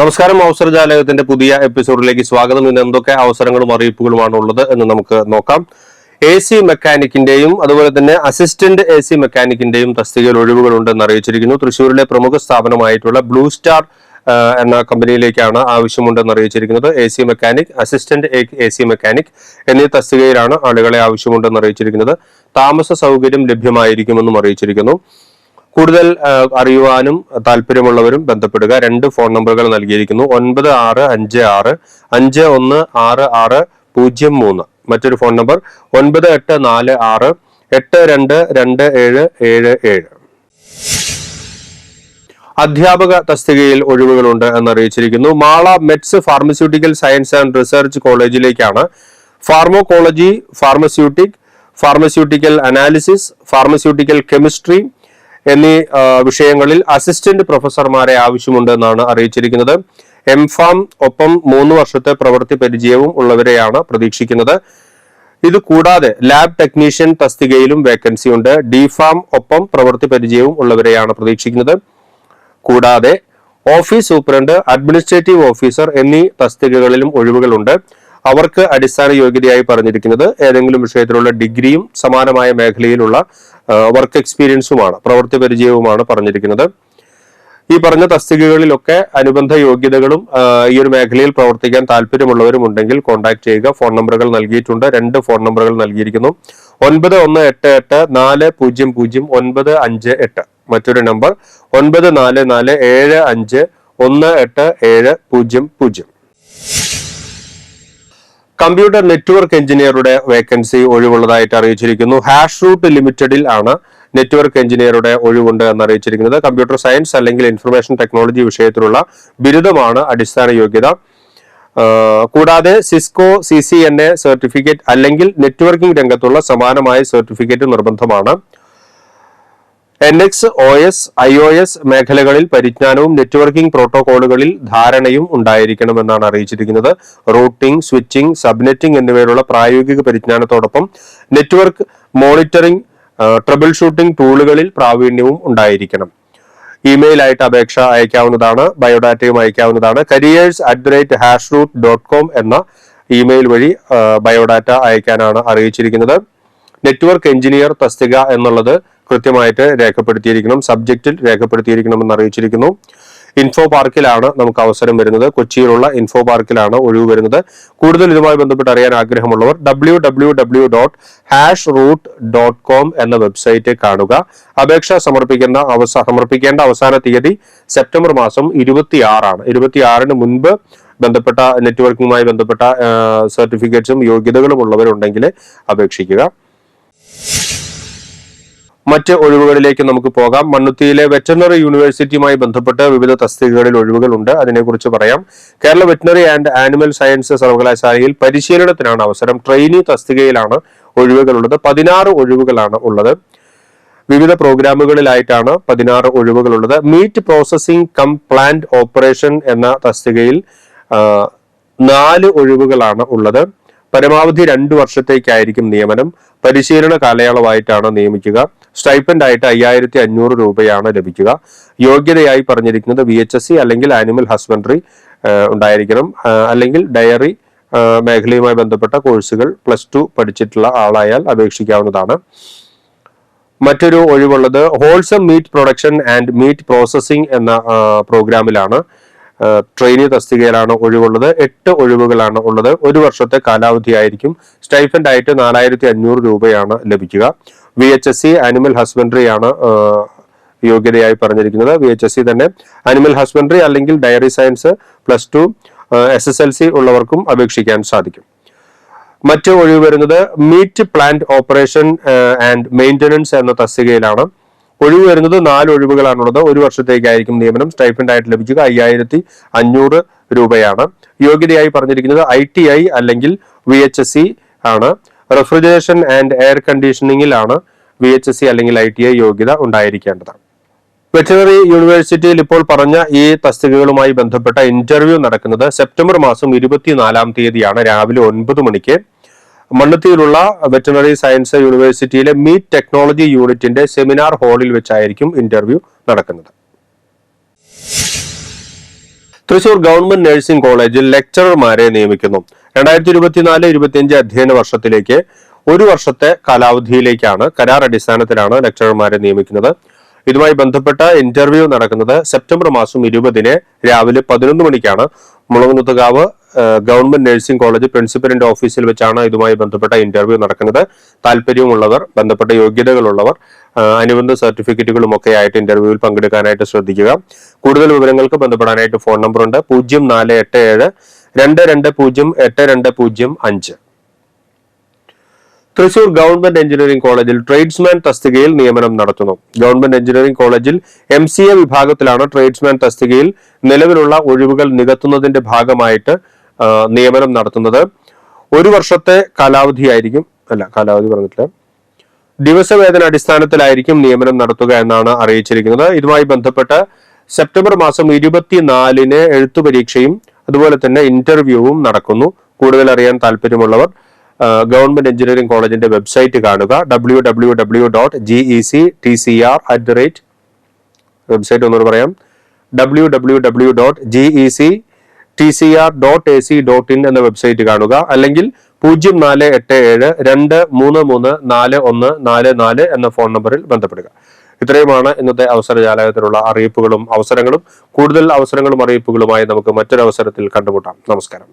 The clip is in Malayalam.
നമസ്കാരം. അവസരജാലകത്തിന്റെ പുതിയ എപ്പിസോഡിലേക്ക് സ്വാഗതം. ഇന്ന് എന്തൊക്കെ അവസരങ്ങളും അറിയിപ്പുകളുമാണ് ഉള്ളത് എന്ന് നമുക്ക് നോക്കാം. എ സി മെക്കാനിക്കിന്റെയും അതുപോലെ തന്നെ അസിസ്റ്റന്റ് എ സി മെക്കാനിക്കിന്റെയും തസ്തികയിൽ ഒഴിവുകളുണ്ടെന്ന് അറിയിച്ചിരിക്കുന്നു. തൃശ്ശൂരിലെ പ്രമുഖ സ്ഥാപനമായിട്ടുള്ള ബ്ലൂ സ്റ്റാർ എന്ന കമ്പനിയിലേക്കാണ് ആവശ്യമുണ്ടെന്ന് അറിയിച്ചിരിക്കുന്നത്. A C mechanic assistant A C mechanic എന്നീ തസ്തികയിലാണ് ആളുകളെ ആവശ്യമുണ്ടെന്ന് അറിയിച്ചിരിക്കുന്നത്. താമസ സൗകര്യം ലഭ്യമായിരിക്കുമെന്നും അറിയിച്ചിരിക്കുന്നു. കൂടുതൽ അറിയുവാനും താല്പര്യമുള്ളവരും ബന്ധപ്പെടുക. രണ്ട് ഫോൺ നമ്പറുകൾ നൽകിയിരിക്കുന്നു. ഒൻപത് ആറ് അഞ്ച് ആറ് അഞ്ച് ഒന്ന് ആറ് ആറ് പൂജ്യം മൂന്ന്. മറ്റൊരു ഫോൺ നമ്പർ ഒൻപത് എട്ട് നാല് ആറ് എട്ട് രണ്ട് രണ്ട് ഏഴ് ഏഴ് ഏഴ്. അധ്യാപക തസ്തികയിൽ ഒഴിവുകളുണ്ട് എന്നറിയിച്ചിരിക്കുന്നു. Mala METS pharmaceutical science and research കോളേജിലേക്കാണ്. Pharmacology pharmaceutic pharmaceutical analysis pharmaceutical chemistry എന്നീ വിഷയങ്ങളിൽ അസിസ്റ്റന്റ് പ്രൊഫസർമാരെ ആവശ്യമുണ്ട് എന്നാണ് അറിയിച്ചിരിക്കുന്നത്. എം ഫാം ഒപ്പം മൂന്ന് വർഷത്തെ പ്രവൃത്തി പരിചയവും ഉള്ളവരെയാണ് പ്രതീക്ഷിക്കുന്നത്. ഇത് കൂടാതെ ലാബ് ടെക്നീഷ്യൻ തസ്തികയിലും വേക്കൻസി ഉണ്ട്. ഡി ഫാം ഒപ്പം പ്രവൃത്തി പരിചയവും ഉള്ളവരെയാണ് പ്രതീക്ഷിക്കുന്നത്. കൂടാതെ ഓഫീസ് സൂപ്രണ്ട് അഡ്മിനിസ്ട്രേറ്റീവ് ഓഫീസർ എന്നീ തസ്തികകളിലും ഒഴിവുകളുണ്ട്. അവർക്ക് അടിസ്ഥാന യോഗ്യതയായി പറഞ്ഞിരിക്കുന്നത് ഏതെങ്കിലും വിഷയത്തിലുള്ള ഡിഗ്രിയും സമാനമായ മേഖലയിലുള്ള വർക്ക് എക്സ്പീരിയൻസുമാണ് പ്രവൃത്തി പരിചയവുമാണ് പറഞ്ഞിരിക്കുന്നത്. ഈ പറഞ്ഞ തസ്തികകളിലൊക്കെ അനുബന്ധ യോഗ്യതകളും ഈ ഒരു മേഖലയിൽ പ്രവർത്തിക്കാൻ താല്പര്യമുള്ളവരും ഉണ്ടെങ്കിൽ കോൺടാക്ട് ചെയ്യുക. ഫോൺ നമ്പറുകൾ നൽകിയിട്ടുണ്ട്. രണ്ട് ഫോൺ നമ്പറുകൾ നൽകിയിരിക്കുന്നു. ഒൻപത് ഒന്ന് എട്ട് എട്ട് നാല് പൂജ്യം പൂജ്യം ഒൻപത് അഞ്ച് എട്ട്. മറ്റൊരു നമ്പർ ഒൻപത് നാല് നാല് ഏഴ് അഞ്ച് ഒന്ന് എട്ട് ഏഴ് പൂജ്യം പൂജ്യം. കമ്പ്യൂട്ടർ നെറ്റ്വർക്ക് എഞ്ചിനീയറുടെ വേക്കൻസി ഒഴിവുള്ളതായിട്ട് അറിയിച്ചിരിക്കുന്നു. ഹാഷ് റൂട്ട് ലിമിറ്റഡിൽ ആണ് നെറ്റ്വർക്ക് എഞ്ചിനീയറുടെ ഒഴിവുണ്ട് എന്ന് അറിയിച്ചിരിക്കുന്നത് കമ്പ്യൂട്ടർ സയൻസ് അല്ലെങ്കിൽ ഇൻഫർമേഷൻ ടെക്നോളജി വിഷയത്തിലുള്ള ബിരുദമാണ് അടിസ്ഥാന യോഗ്യത. കൂടാതെ Cisco C C N A certificate അല്ലെങ്കിൽ നെറ്റ്വർക്കിംഗ് രംഗത്തുള്ള സമാനമായ സർട്ടിഫിക്കറ്റ് നിർബന്ധമാണ്. N X O S I O S മേഖലകളിൽ പരിജ്ഞാനവും നെറ്റ്വർക്കിംഗ് പ്രോട്ടോകോളുകളിൽ ധാരണയും ഉണ്ടായിരിക്കണമെന്നാണ് അറിയിച്ചിരിക്കുന്നത്. റൂട്ടിംഗ് സ്വിച്ചിംഗ് സബ്നെറ്റിംഗ് എന്നിവയിലുള്ള പ്രായോഗിക പരിജ്ഞാനത്തോടൊപ്പം നെറ്റ്വർക്ക് മോണിറ്ററിംഗ് ട്രബിൾ ഷൂട്ടിംഗ് ടൂളുകളിൽ പ്രാവീണ്യവും ഉണ്ടായിരിക്കണം. ഇമെയിൽ ആയിട്ട് അപേക്ഷ അയക്കാവുന്നതാണ് ബയോഡാറ്റയും അയക്കാവുന്നതാണ്. Careers at the rate hash root dot com എന്ന ഇമെയിൽ വഴി ബയോഡാറ്റ അയക്കാനാണ് അറിയിച്ചിരിക്കുന്നത്. നെറ്റ്വർക്ക് എഞ്ചിനീയർ തസ്തിക എന്നുള്ളത് കൃത്യമായിട്ട് രേഖപ്പെടുത്തിയിരിക്കണം സബ്ജക്റ്റിൽ രേഖപ്പെടുത്തിയിരിക്കണം എന്ന് അറിയിച്ചിരിക്കുന്നു. ഇൻഫോ പാർക്കിലാണ് നമുക്ക് അവസരം വരുന്നത്. കൊച്ചിയിലുള്ള ഇൻഫോ പാർക്കിലാണ് ഒഴിവ് വരുന്നത്. കൂടുതൽ ഇതുമായി ബന്ധപ്പെട്ട് അറിയാൻ ആഗ്രഹമുള്ളവർ W W W dot hash root dot com എന്ന വെബ്സൈറ്റ് കാണുക. അപേക്ഷ സമർപ്പിക്കുന്ന അവസ സമർപ്പിക്കേണ്ട അവസാന തീയതി സെപ്റ്റംബർ മാസം ഇരുപത്തിയാറാണ്. ഇരുപത്തിയാറിന് മുൻപ് ബന്ധപ്പെട്ട നെറ്റ്വർക്കിംഗുമായി ബന്ധപ്പെട്ട സർട്ടിഫിക്കറ്റ്സും യോഗ്യതകളും ഉള്ളവരുണ്ടെങ്കിൽ അപേക്ഷിക്കുക. മറ്റ് ഒഴിവുകളിലേക്ക് നമുക്ക് പോകാം. മണ്ണുത്തിയിലെ വെറ്റനറി യൂണിവേഴ്സിറ്റിയുമായി ബന്ധപ്പെട്ട് വിവിധ തസ്തികകളിൽ ഒഴിവുകളുണ്ട്. അതിനെക്കുറിച്ച് പറയാം. Kerala veterinary and animal science സർവകലാശാലയിൽ പരിശീലനത്തിനാണ് അവസരം. ട്രെയിനി തസ്തികയിലാണ് ഒഴിവുകളുള്ളത്. പതിനാറ് ഒഴിവുകളാണ് ഉള്ളത്. വിവിധ പ്രോഗ്രാമുകളിലായിട്ടാണ് പതിനാറ് ഒഴിവുകളുള്ളത്. Meat processing cum plant operation എന്ന തസ്തികയിൽ നാല് ഒഴിവുകളാണ് ഉള്ളത്. പരമാവധി രണ്ടു വർഷത്തേക്കായിരിക്കും നിയമനം. പരിശീലന കാലയളവായിട്ടാണ് നിയമിക്കുക. സ്റ്റൈപ്പൻഡ് ആയിട്ട് അയ്യായിരത്തി അഞ്ഞൂറ് രൂപയാണ് ലഭിക്കുക. യോഗ്യതയായി പറഞ്ഞിരിക്കുന്നത് വി എച്ച് എസ് സി അല്ലെങ്കിൽ ആനിമൽ ഹസ്ബൻഡറി ഉണ്ടായിരിക്കണം. അല്ലെങ്കിൽ ഡയറി മേഖലയുമായി ബന്ധപ്പെട്ട കോഴ്സുകൾ പ്ലസ് ടു പഠിച്ചിട്ടുള്ള ആളായാൽ അപേക്ഷിക്കാവുന്നതാണ്. മറ്റൊരു ഒഴിവുള്ളത് wholesome meat production and meat processing എന്ന പ്രോഗ്രാമിലാണ്. ട്രെയിനി തസ്തികയിലാണ് ഒഴിവുള്ളത്. എട്ട് ഒഴിവുകളാണ് ഉള്ളത്. ഒരു വർഷത്തെ കാലാവധിയായിരിക്കും. സ്റ്റൈഫൻഡ് ആയിട്ട് നാലായിരത്തി അഞ്ഞൂറ് രൂപയാണ് ലഭിക്കുക. V H S C animal husbandry ആണ് യോഗ്യതയായി പറഞ്ഞിരിക്കുന്നത്. വി എച്ച് എസ് സി തന്നെ ആനിമൽ ഹസ്ബൻഡറി അല്ലെങ്കിൽ dairy science plus two S S L C ഉള്ളവർക്കും അപേക്ഷിക്കാൻ സാധിക്കും. മറ്റ് ഒഴിവ് വരുന്നത് meat plant operation and maintenance എന്ന തസ്തികയിലാണ്. ഒഴിവ് വരുന്നത് നാല് ഒഴിവുകളാണുള്ളത്. ഒരു വർഷത്തേക്കായിരിക്കും നിയമനം. സ്റ്റൈഫൻഡ് ആയിട്ട് ലഭിക്കുക അയ്യായിരത്തി അഞ്ഞൂറ് രൂപയാണ്. യോഗ്യതയായി പറഞ്ഞിരിക്കുന്നത് ഐ ടി ഐ അല്ലെങ്കിൽ വി എച്ച് എസ് സി ആണ്. റെഫ്രിജറേഷൻ ആൻഡ് എയർ കണ്ടീഷനിങ്ങിലാണ് വി എച്ച് എസ് സി അല്ലെങ്കിൽ ഐ ടി ഐ യോഗ്യത ഉണ്ടായിരിക്കേണ്ടതാണ്. വെറ്ററിനറി യൂണിവേഴ്സിറ്റിയിൽ ഇപ്പോൾ പറഞ്ഞ ഈ തസ്തികകളുമായി ബന്ധപ്പെട്ട ഇന്റർവ്യൂ നടക്കുന്നത് സെപ്റ്റംബർ മാസം ഇരുപത്തിനാലാം തീയതിയാണ് രാവിലെ ഒൻപത് മണിക്ക്. മണ്ണത്തിയിലുള്ള വെറ്ററിനറി സയൻസ് യൂണിവേഴ്സിറ്റിയിലെ മീറ്റ് ടെക്നോളജി യൂണിറ്റിന്റെ സെമിനാർ ഹാളിൽ വെച്ചായിരിക്കും ഇന്റർവ്യൂ നടക്കുന്നത്. തൃശൂർ ഗവൺമെന്റ് നഴ്സിംഗ് കോളേജിൽ ലെക്ചറർമാരെ നിയമിക്കുന്നു. രണ്ടായിരത്തി ഇരുപത്തിനാല് ഇരുപത്തിയഞ്ച് അധ്യയന വർഷത്തിലേക്ക് ഒരു വർഷത്തെ കാലാവധിയിലേക്കാണ് കരാർ അടിസ്ഥാനത്തിലാണ് ലക്ചറർമാരെ നിയമിക്കുന്നത്. ഇതുമായി ബന്ധപ്പെട്ട ഇന്റർവ്യൂ നടക്കുന്നത് സെപ്റ്റംബർ മാസം ഇരുപതിന് രാവിലെ പതിനൊന്ന് മണിക്കാണ്. മുളകുന്നത്തുകാവ് ഗവൺമെന്റ് നഴ്സിംഗ് കോളേജ് പ്രിൻസിപ്പലിന്റെ ഓഫീസിൽ വെച്ചാണ് ഇതുമായി ബന്ധപ്പെട്ട ഇന്റർവ്യൂ നടക്കുന്നത്. താല്പര്യമുള്ളവർ ബന്ധപ്പെട്ട യോഗ്യതകളുള്ളവർ അനുബന്ധ സർട്ടിഫിക്കറ്റുകളും ഒക്കെ ആയിട്ട് ഇന്റർവ്യൂവിൽ പങ്കെടുക്കാനായിട്ട് ശ്രദ്ധിക്കുക. കൂടുതൽ വിവരങ്ങൾക്ക് ബന്ധപ്പെടാനായിട്ട് ഫോൺ നമ്പർ ഉണ്ട്. പൂജ്യം നാല് എട്ട് ഏഴ് രണ്ട് രണ്ട് പൂജ്യം എട്ട് രണ്ട് പൂജ്യം അഞ്ച്. തൃശൂർ ഗവൺമെന്റ് എഞ്ചിനീയറിംഗ് കോളേജിൽ ട്രേഡ്സ്മാൻ തസ്തികയിൽ നിയമനം നടത്തുന്നു. ഗവൺമെന്റ് എഞ്ചിനീയറിംഗ് കോളേജിൽ എം സി എ വിഭാഗത്തിലാണ് ട്രേഡ്സ്മാൻ തസ്തികയിൽ നിലവിലുള്ള ഒഴിവുകൾ നികത്തുന്നതിന്റെ ഭാഗമായിട്ട് നിയമനം നടത്തുന്നത്. ഒരു വർഷത്തെ കാലാവധിയായിരിക്കും അല്ല കാലാവധി പറഞ്ഞിട്ടില്ല. ദിവസവേതന അടിസ്ഥാനത്തിലായിരിക്കും നിയമനം നടത്തുക എന്നാണ് അറിയിച്ചിരിക്കുന്നത്. ഇതുമായി ബന്ധപ്പെട്ട് സെപ്റ്റംബർ മാസം ഇരുപത്തിനാലിന് എഴുത്തു പരീക്ഷയും അതുപോലെ തന്നെ ഇന്റർവ്യൂവും നടക്കുന്നു. കൂടുതൽ അറിയാൻ താല്പര്യമുള്ളവർ ഗവൺമെന്റ് എഞ്ചിനീയറിംഗ് കോളേജിന്റെ വെബ്സൈറ്റ് കാണുക. W W W dot G E C T C R at the rate website ഒന്നുകൂടെ പറയാം. W W W dot G E C T C R dot A C dot in എന്ന വെബ്സൈറ്റ് കാണുക. അല്ലെങ്കിൽ പൂജ്യം നാല് എട്ട് ഏഴ് രണ്ട് മൂന്ന് മൂന്ന് നാല് ഒന്ന് നാല് നാല് എന്ന ഫോൺ നമ്പറിൽ ബന്ധപ്പെടുക. ഇത്രയുമാണ് ഇന്നത്തെ അവസര ജാലകത്തിലുള്ള അറിയിപ്പുകളും അവസരങ്ങളും. കൂടുതൽ അവസരങ്ങളും അറിയിപ്പുകളുമായി നമുക്ക് മറ്റൊരു അവസരത്തിൽ കണ്ടുമുട്ടാം. നമസ്കാരം.